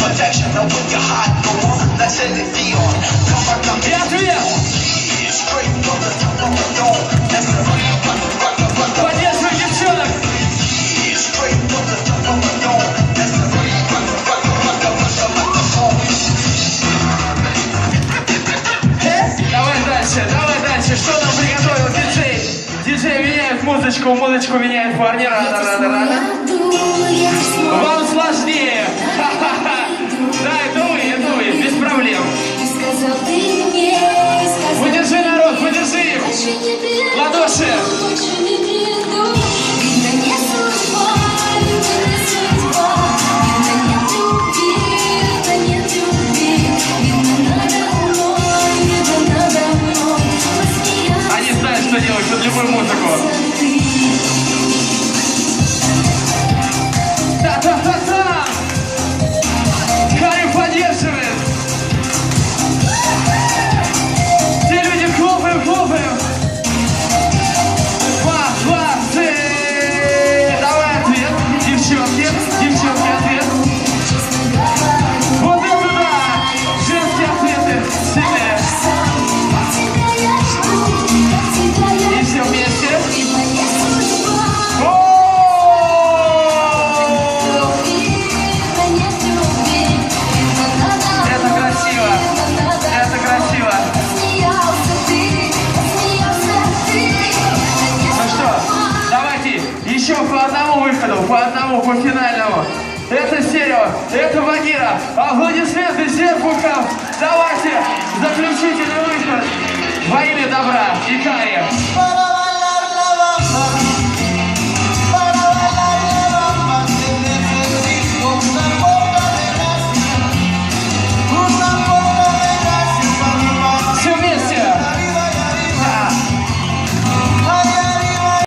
perfection. Now when you're hot, go on, let's end it beyond. Come back up, yeah, yeah. Straight from the top of the dome. That's the rock, rock, rock, rock, rock. Поддерживай девчонок. Straight from the top of the dome. That's the rock, rock, rock, rock, rock, rock. Давай дальше, давай дальше. Что нам приготовил диджей? Диджей меняет музычку, музычку меняет парни. Рада, рада, рада. Делать под любую музыку. Выходу, по одному, по финальному. Это Серега, это Багира. Аплодисменты Серпухов. Давайте, заключительный выход. Во имя добра и Кари.